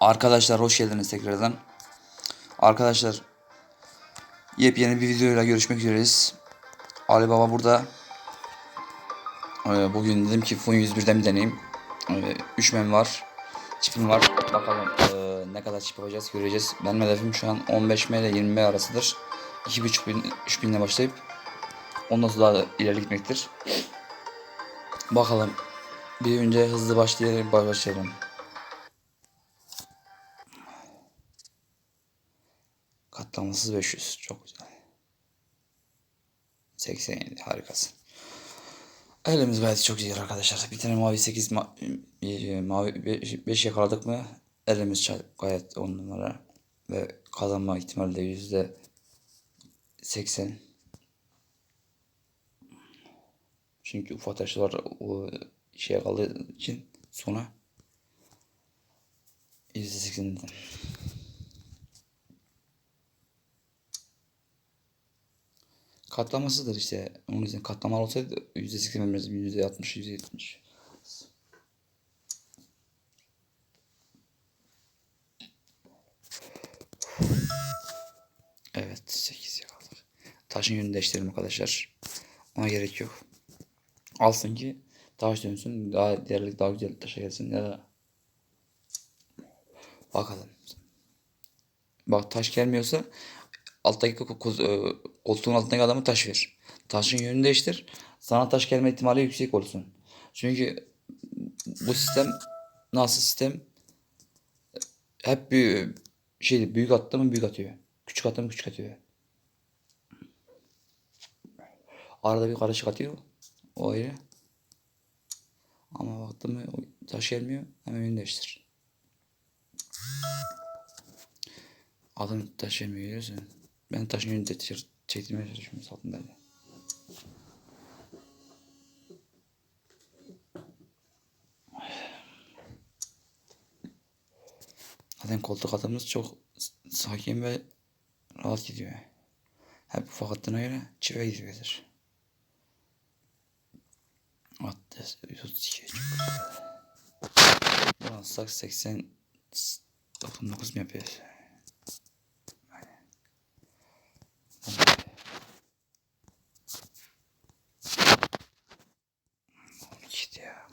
Arkadaşlar hoş geldiniz tekrardan. Arkadaşlar yepyeni bir videoyla görüşmek üzereyiz. Ali Baba burada. Ee, Bugün dedim ki Fun 101'den bir deneyim. 3 mem var. Çipim var. Bakalım ee, ne kadar çip yapacağız göreceğiz. Benim hedefim şu an 15 M ile 20 M arasıdır. 2.5 bin, 3 binle başlayıp ondan sonra daha ileri gitmektir. Bakalım. Bir önce hızlı başlayalım. Başlayalım. Katlamasız 500. Çok güzel. 87 harikasın. Elimiz gayet çok iyi arkadaşlar. Bir tane mavi 8 ma e, mavi 5 yakaladık mı elimiz gayet 10 numara ve kazanma ihtimali de yüzde 80. Çünkü ufak taşlar o şeye kaldığı için sona yüzde 80 Katlamasıdır işte. Onun yüzden katlamalı olsaydı yüzde seksen vermezdim. Yüzde altmış, yüzde yetmiş. Evet, sekiz yakaladık. Taşın yönünü değiştirelim arkadaşlar. Ona gerek yok. Alsın ki taş dönsün, daha değerli, daha güzel taşa gelsin ya da bakalım. Bak taş gelmiyorsa alttaki ko- ko- e, koltuğun altındaki adamı taş ver. Taşın yönünü değiştir. Sana taş gelme ihtimali yüksek olsun. Çünkü bu sistem nasıl sistem hep bir şey büyük attı mı büyük atıyor. Küçük attı mı küçük atıyor. Arada bir karışık atıyor. O ayrı. Ama baktın mı taş gelmiyor hemen yönünü değiştir. Adam taş gelmiyor. Ben taşın yönünü değiştir. Çektirmeye çalışıyorum altındaydı. Zaten koltuk adamımız çok sakin ve rahat gidiyor. Hep ufak attığına göre çive gidiyordur. Attı 132 çok güzel. Bu alsak 80 99 mu yapıyor? Aynen. Gitti ya.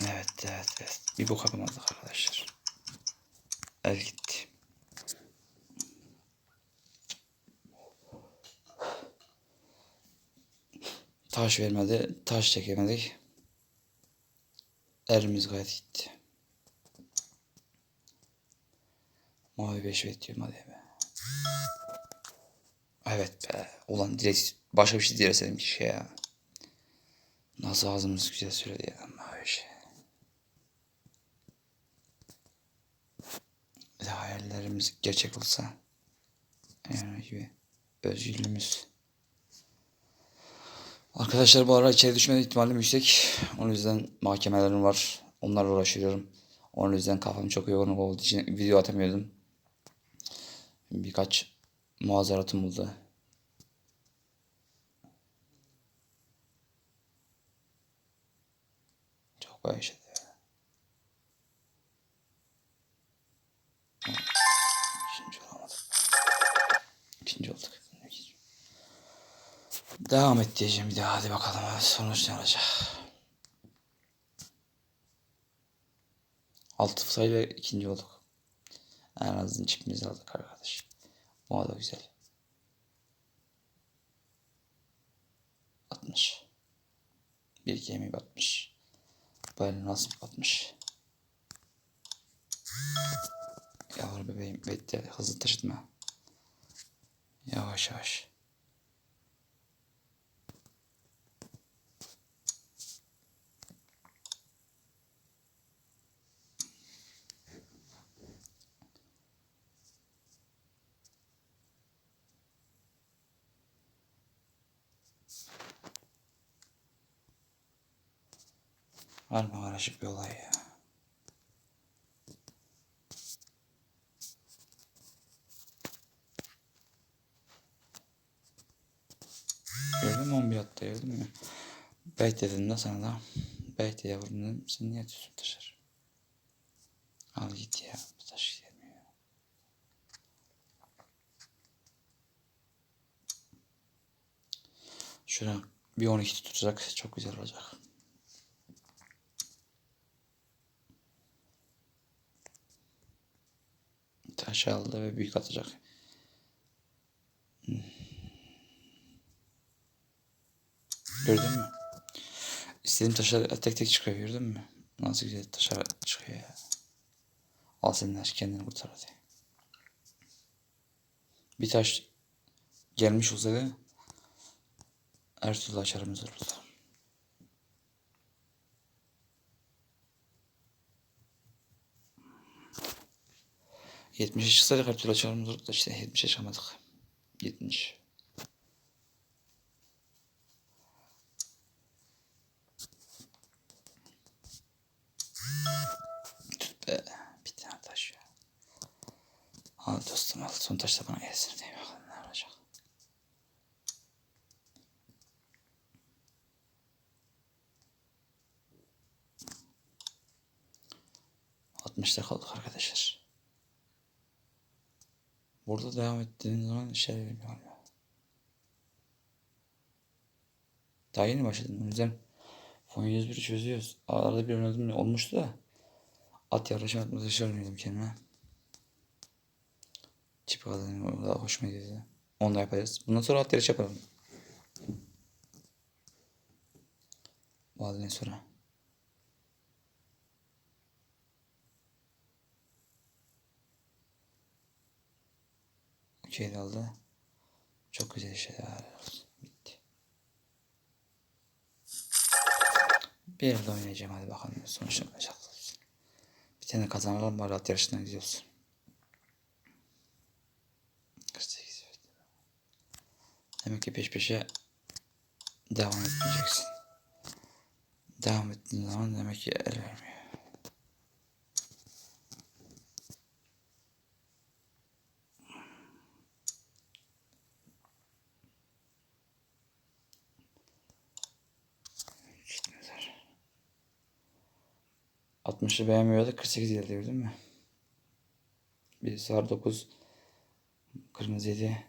Evet, evet, evet. Bir bok yapamadık arkadaşlar. El gitti. Taş vermedi, taş çekemedik. Elimiz gayet gitti. Mavi 5 bekliyorum hadi be. Evet be. Ulan direkt başka bir şey dileseydim ki şey ya. Nasıl ağzımız güzel söyledi ya mavi şey. Bir de hayallerimiz gerçek olsa. Yani gibi. Özgürlüğümüz. Arkadaşlar bu ara içeri düşme ihtimalim yüksek. Onun yüzden mahkemelerim var. Onlarla uğraşıyorum. Onun yüzden kafam çok yoğun olduğu için video atamıyordum. Birkaç muazzaratım oldu. Çok bayağı İkinci olduk. Devam et diyeceğim bir daha hadi bakalım sonuç ne olacak. Altı sayıyla ikinci olduk. En azından çipimizi aldık arkadaş. Bu da güzel. 60. Bir gemi batmış. Böyle nasıl batmış? Yavru bebeğim bekle hızlı taşıtma. Yavaş yavaş. Var mı karışık bir olay ya? Gördün mü 11 attı gördün mü? Bekledim de sana da. Belki de yavrum dedim. Sen niye atıyorsun taşları? Al git ya. Bu taş gelmiyor. Şuna bir 12 tutacak. Çok güzel olacak. Taş aldı ve büyük atacak. Gördün mü? İstediğim taşlar tek tek çıkıyor gördün mü? Nasıl güzel taşlar çıkıyor ya. Al taş kendini kurtar hadi. Bir taş gelmiş olsaydı her türlü açarımız olurdu. Yetmişe çıksaydık her türlü açarımız olurdu da işte yetmişe çıkamadık. Yetmiş. Bir tane taş ya. Al dostum al. Son taş da bana gelsin diye bakalım ne olacak. Altmışta kaldık arkadaşlar. Burada devam ettiğin zaman şey bilmiyorum ya. Daha yeni başladım. O yüzden Fon 101'i çözüyoruz. Arada bir oynadım olmuştu da. At yarışı atması şaşırmıyordum kendime. Çip kadın o da hoşuma gidiyor. Onu da yaparız. Bundan sonra at yarışı yapalım. Bu halden sonra. Okey aldı. Çok güzel şeyler. Bitti. Bir yerde oynayacağım hadi bakalım sonuçta olacak. Bir tane kazanalım bari at yarışından gidiyoruz. 48 evet. Demek ki peş peşe devam etmeyeceksin. Devam ettiğin zaman demek ki el vermiyor. 60'ı beğenmiyordu 48 geldi gördün mü? Bir sarı 9 kırmızı 7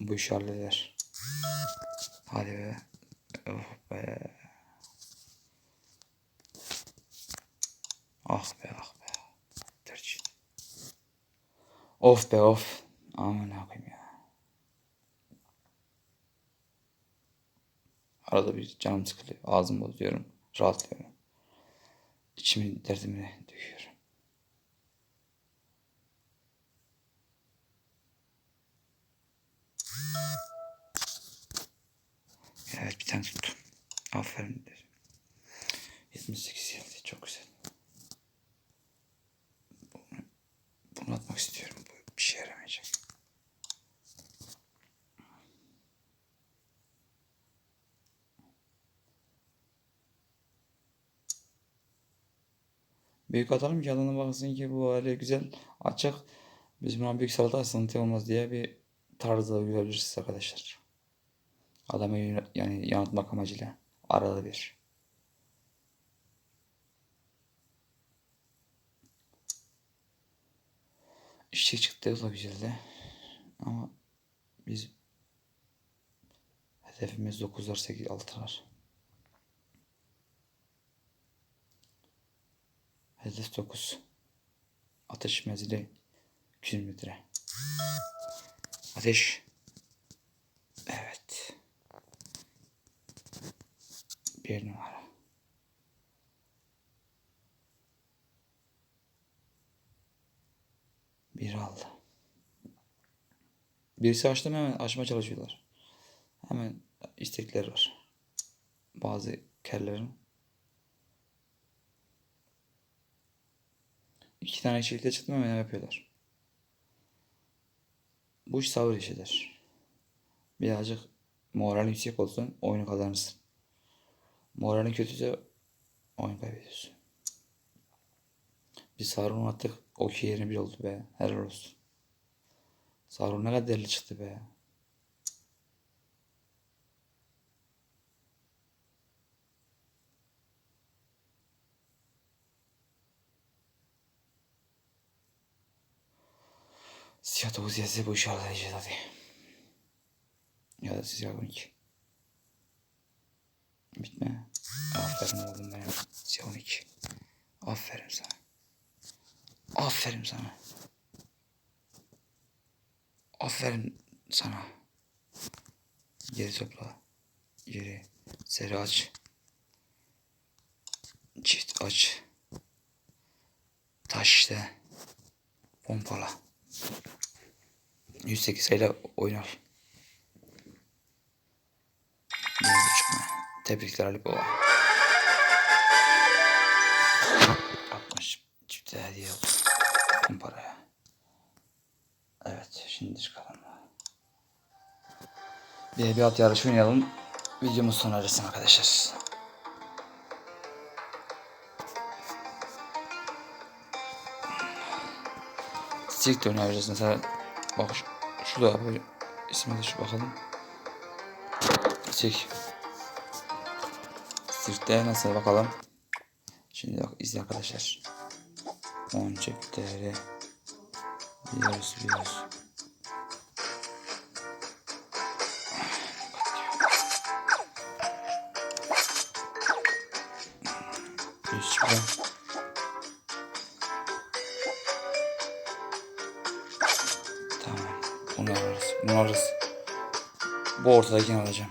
bu işi halleder. Hadi be. Oh be. Ah be ah be. Tercih. Of be of. Aman yapayım ya. Arada bir canım sıkılıyor. Ağzım bozuyorum. Rahatlıyorum. İçimin derdimi döküyorum. Evet bir tane tuttum. Aferin dedim. 78 geldi. Çok güzel. Bunu, bunu atmak istiyorum. Bu bir şey yaramayacak. Büyük atalım ki adına baksın ki bu hale güzel açık. Biz buna büyük salata sıkıntı olmaz diye bir tarzda uygulayabiliriz arkadaşlar. Adamı yani yanıltmak amacıyla arada bir. İşçi çıktı da güzeldi. Ama biz hedefimiz 9'lar 8 6'lar. Hedef 9. Ateş menzili 200 metre. Ateş. Evet. Bir numara. Bir aldı. Birisi açtı mı hemen açmaya çalışıyorlar. Hemen istekleri var. Bazı kerlerin. İki tane çiftlikte çıktı mı hemen yapıyorlar. Bu iş sabır işidir. Birazcık moral yüksek olsun oyunu kazanırsın. Moralin kötüyse oyun kaybediyorsun. Bir Sarun attık. Okey yerine bir oldu be. Helal olsun. Sarun ne kadar değerli çıktı be. Siyah 9 gelse bu işi halledeceğiz hadi. Ya da siyah 12. Bitme. Aferin oğlum benim. Siyah 12. Aferin sana. Aferin sana. Aferin sana. Geri topla. Geri. Seri aç. Çift aç. Taş işte. Pompala. 108 sayıyla oynar. Tebrikler Ali Baba. 60 çifte hediye oldu. Kumparaya. Evet şimdi çıkalım. Bir bir at yarışı oynayalım. Videomuz sona ersin arkadaşlar. Stick de oynayabiliriz mesela. Bak şurada böyle ismine de şu bakalım. Stick. Stick'te nasıl bakalım. Şimdi bak izle arkadaşlar. 10 cepleri. Biliyoruz biliyoruz. Yüz çıkıyor. Bunu alırız. Bu ortadakini alacağım.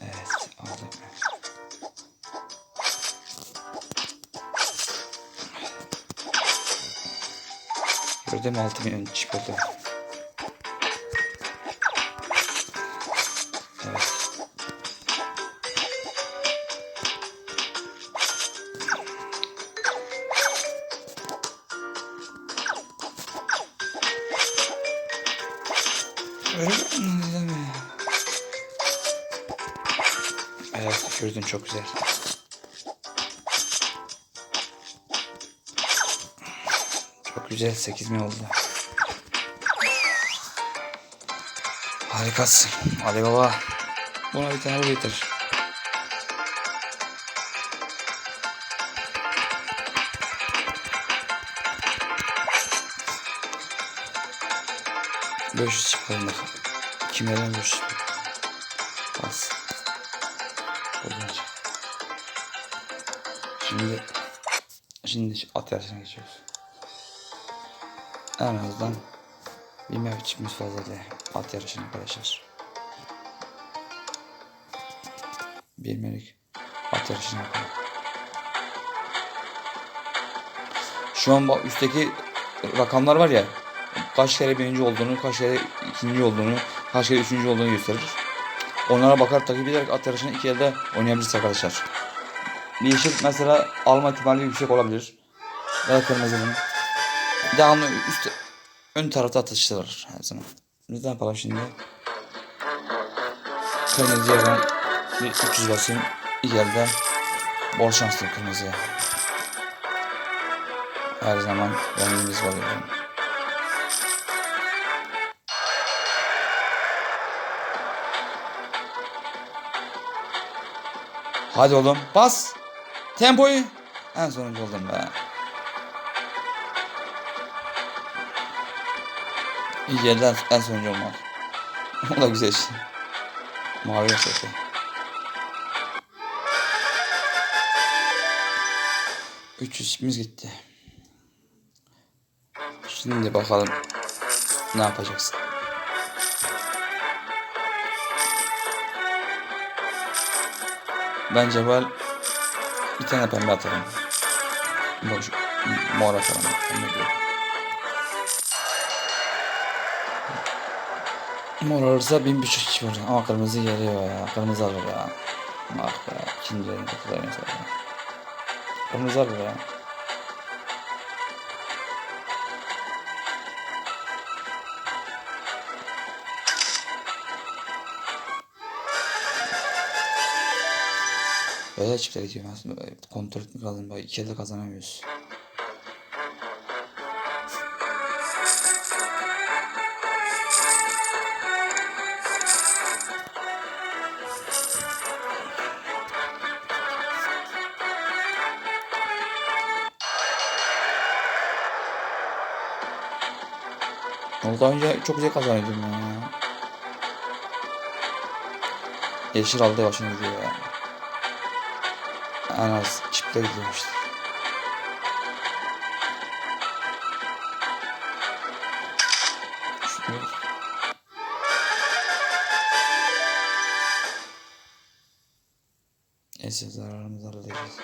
Evet aldım. Gördün mü 6 milyon çip çok güzel. Çok güzel 8 mi oldu? Harikasın. Hadi baba. Buna bir tane bu getir. Beş yüz çıkalım bakalım. Kim beş yüz? Bas. Çık. Şimdi şimdi at yarışına geçiyoruz. En azından bir mevçimiz fazla değil. At yarışına arkadaşlar. Bir melik at yarışına yapalım. Şu an bak üstteki rakamlar var ya kaç kere birinci olduğunu, kaç kere ikinci olduğunu, kaç kere üçüncü olduğunu gösterir. Onlara bakar takip ederek at yarışını iki elde oynayabiliriz arkadaşlar. Yeşil mesela alma ihtimali yüksek olabilir. Ya da kırmızının. Devamlı üst ön tarafta atıştırır her zaman. Ne yapalım şimdi? Kırmızıya ben bir 300 basayım. İki elde bol şanslı kırmızıya. Her zaman rengimiz var yani. Hadi oğlum bas. Tempoyu. En sonuncu oldum be. İyi geldi en, sonuncu olmak. o da güzel işte. Mavi yapacak. Üç yüzümüz gitti. Şimdi bakalım ne yapacaksın. Ben bir tane pembe atarım. Boş, mor atarım. Pembe değil. Mor olursa bin buçuk kişi vurur. Ama kırmızı geliyor ya. Kırmızı alır ya. Ah be. İkinci kadar mesela. Kırmızı alır ya. Öyle açıklar ediyorum aslında. Kontrol etmek lazım. Bak iki elde kazanamıyoruz. Daha önce çok güzel kazanıyordum ya. Yeşil aldı başını vuruyor ya. En az çiple gidiyor işte. Şunu Neyse zararımızı halledeceğiz.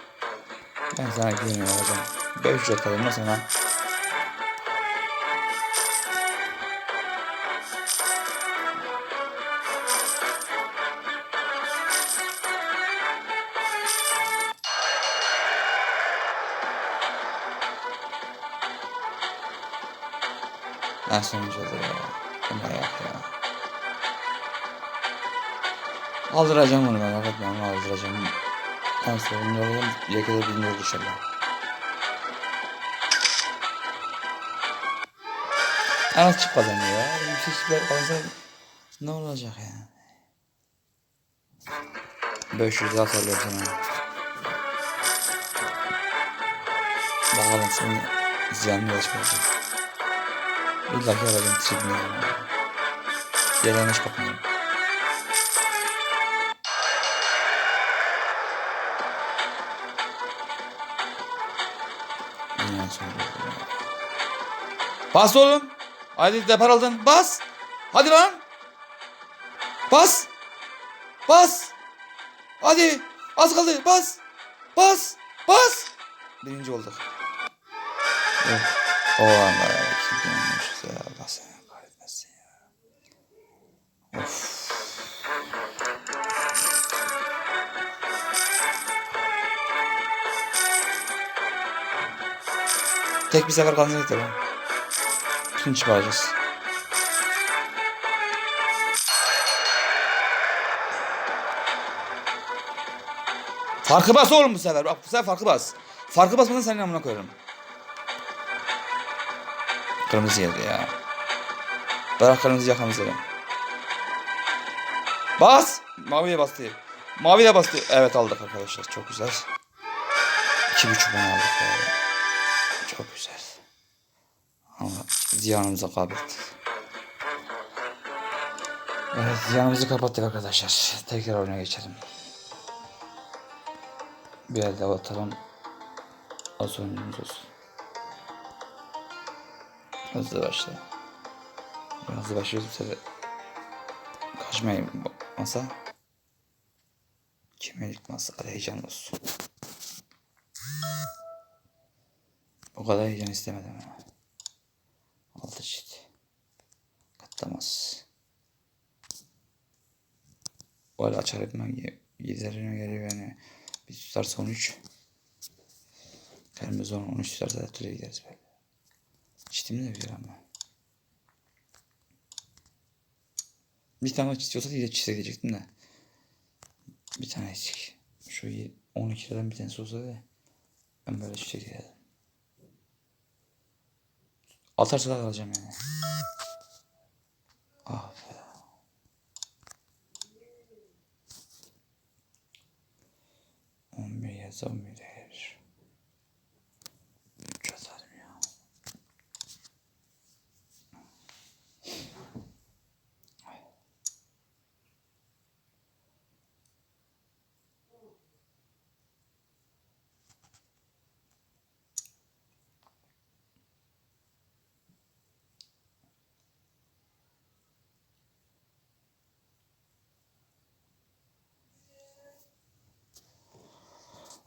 Ben sana güveniyorum hocam. 500 atalım da sana. Ya. Bu ne ayak ya. Aldıracağım onu merak etme ama aldıracağım. En sonuncu olalım. Olur inşallah. Çift kazanıyor ya. Yüksek çiftler kazansa ne olacak ya? 500 daha sarıyorum sana. Bakalım şimdi ziyanlı yarışmayacak. İlla ki aracım çizmiyorum. Yerden hiç bakmıyorum. Bas oğlum. Hadi depar aldın. Bas. Hadi lan. Bas. Bas. Hadi. Az kaldı. Bas. Bas. Bas. Birinci olduk. Oh. O Tek bir sefer kalsın yeter. Bütün çıkaracağız. Farkı bas oğlum bu sefer. Bak bu sefer farkı bas. Farkı basmadan senin amına koyarım. Kırmızı geldi ya. Bırak kırmızı yakamızı. Bas. Maviye bastı. Maviye bastı. Evet aldık arkadaşlar. Çok güzel. İki buçuk aldık ya. Çok güzel. Ama ziyanımıza kaybettik. Evet ziyanımızı kapattık arkadaşlar. Tekrar oyuna geçelim. Bir elde atalım. Az sonucumuz olsun. Hızlı başla. Hızlı başlıyoruz bu sefer. Kaçmayın masa. Kimelik masa. Hadi heyecan olsun. O kadar heyecan istemedim ama. Altı çift. Katlamaz. Böyle açar etmem giderine geliyor yani. Bir tutarsa 13. Kırmızı 10, 13 tutarsa da türe gideriz böyle. Çiftimi de biliyor ama. Bir tane çift olsa diye çift diyecektim de. Bir tane eksik. Şu 12 liradan bir tanesi olsa da ben böyle çift giderdim. Atarsa da alacağım yani. Ah be. On bir yaz on bir değer. Üç atarım ya.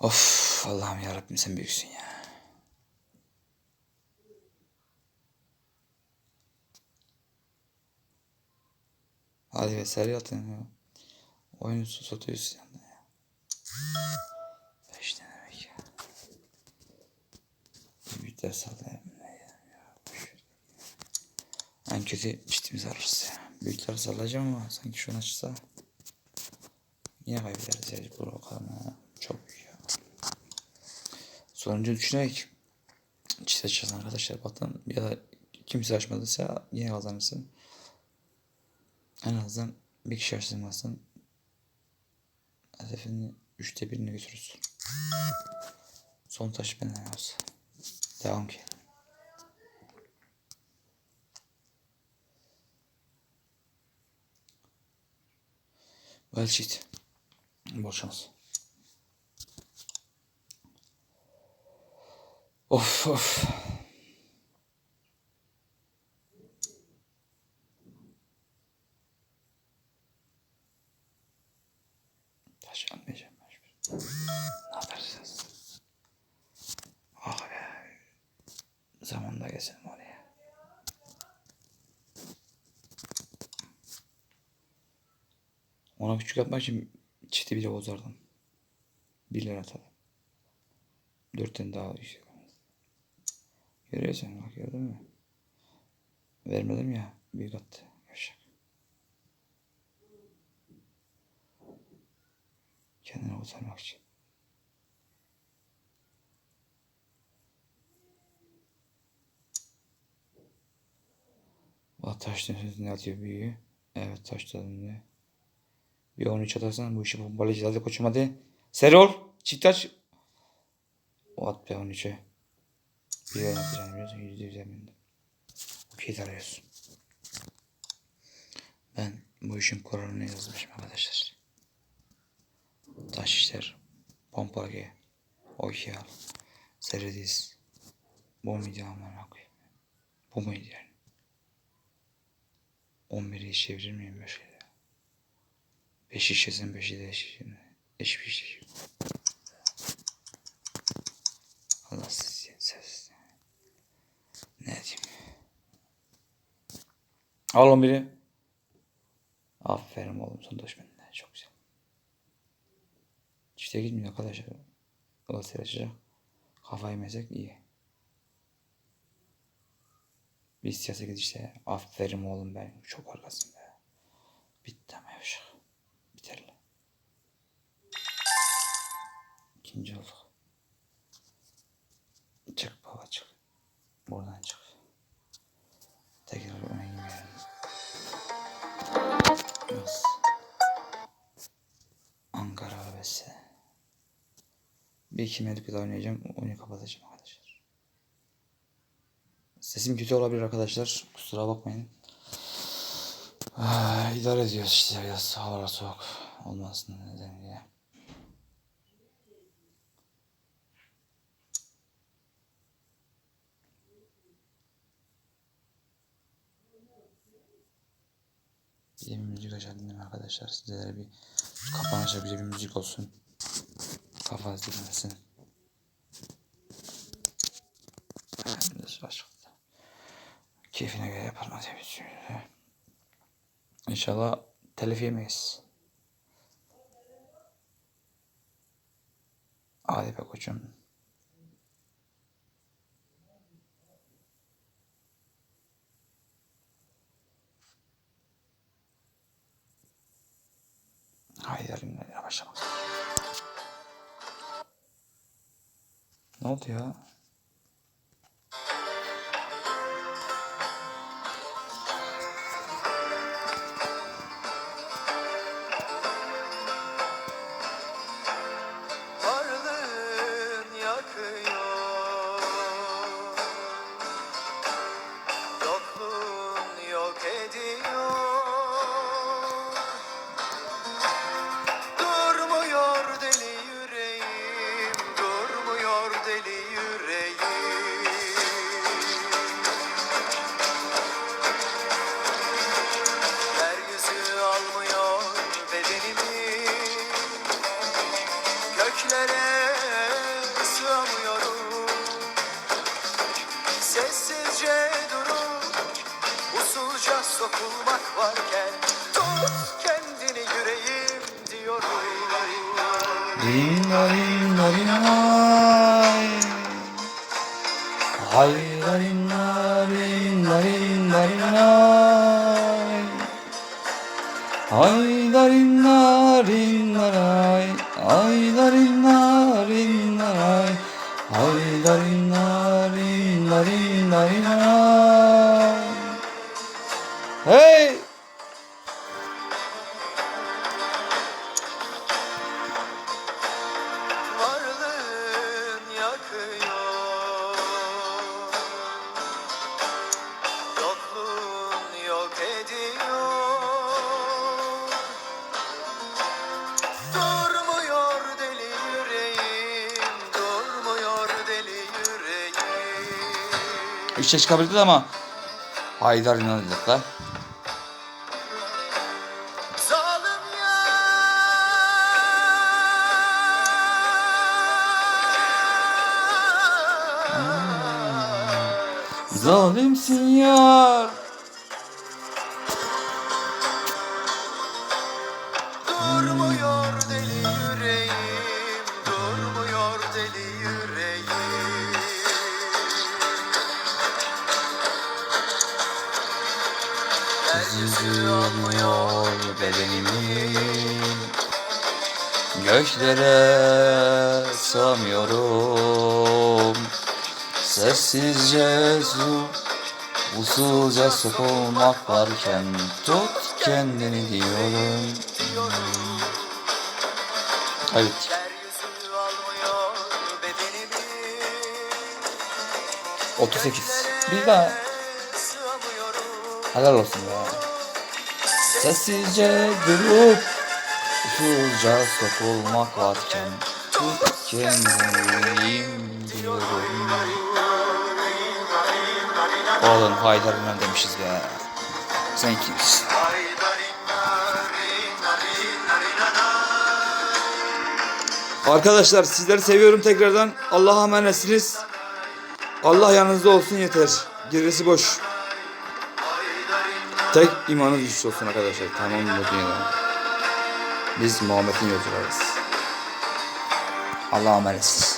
Of Allah'ım yarabbim sen büyüksün ya. Hadi be seri atın ya. Oyunu satıyorsun yanında ya. Beş ne demek ya. Bir de sallayayım ne ya. En kötü çiftimizi alırız ya. Büyükleri sallayacağım ama sanki şunu açsa. Yine kaybederiz ya. Bu kadar sonucu düşünerek çize çizin arkadaşlar. Bakın ya da kimse açmadıysa yine kazanırsın. En azından bir kişi açtırmazsan hedefini üçte birini götürürsün. Son taş benden olsun. Devam ki. Well shit. Bol şans. Of of. Taş almayacağım mecbur. Ne yaparsınız? Ah be. Zamanında geçelim oraya. Ona küçük yapmak için çifti bile bozardım. Bir lira atardım. Dört tane daha yüksek. Görüyorsun bak gördün mü? Vermedim ya. Büyük attı. Yavşak. Kendini kurtarmak için. Bak taş dönüşünde atıyor büyüğü. Evet taş dönüşünde. Bir 13 atarsan bu işi bombalayacağız. Hadi koçum hadi. Seri ol. Çift taş. O at be 13'e. Bir yorum atacağını biliyorsun. Yüzde yüz eminim. Okey arıyorsun. Ben bu işin kuralını yazmışım arkadaşlar. Taş işler. Pompa G. Okey al. Seri diz. Bu muydu amına koyayım? Bu muydu yani? 11'i hiç çevirir miyim böyle şeyde? 5 şişesin 5'i de şişesin. Eş bir şey. Allah sizi. Ne diyeyim? Al 11'i. Aferin oğlum son taş benden. Çok güzel. Çifte gitmiyor arkadaşlar. Galatasaray açacak. Kafayı yemesek iyi. Bir siyasa gidişte aferin oğlum ben çok arkasın be. Bitti ama yavşak. Biter lan. İkinci olduk. Çık baba çık. Buradan çık. Tekrar öne gidelim. Yaz. Ankara arabası. Bir iki medik daha oynayacağım. Oyunu kapatacağım arkadaşlar. Sesim kötü olabilir arkadaşlar. Kusura bakmayın. Ah, idare ediyoruz işte biraz havalar soğuk olmasın nedeniyle. Bir müzik açalım arkadaşlar. Sizlere bir kapanışa bir de bir müzik olsun. Kafa dinlesin. Biraz başladı. Keyfine göre yaparım hadi. İnşallah telif yemeyiz. Hadi be koçum. Haydi elimden başlamak. Ne oldu ya? Hari ஹரி ஹரி ஹரி ஹரி ஹரி ஹரி ஹராய் ஹரி ஹரி ஹரி ஹராய் bir şey çıkabilirdi ama Haydar inanacaklar. Zalim yar Zalimsin yar. Göklere sığamıyorum. Sessizce su Usulca sokulmak varken Tut kendini diyorum. Almıyor bedenimi 38 Bir daha. Helal olsun ya. Sessizce durup Usulca sokulmak varken Tut kendini diyorum Oğlum Haydar'ın demişiz be Sen kimsin? Arkadaşlar sizleri seviyorum tekrardan. Allah'a emanetsiniz. Allah yanınızda olsun yeter. Gerisi boş. Tek imanınız güçlü olsun arkadaşlar. Tamam mı dünyada? Biz Muhammed'in yolcularıyız. Allah'a emanetsiniz.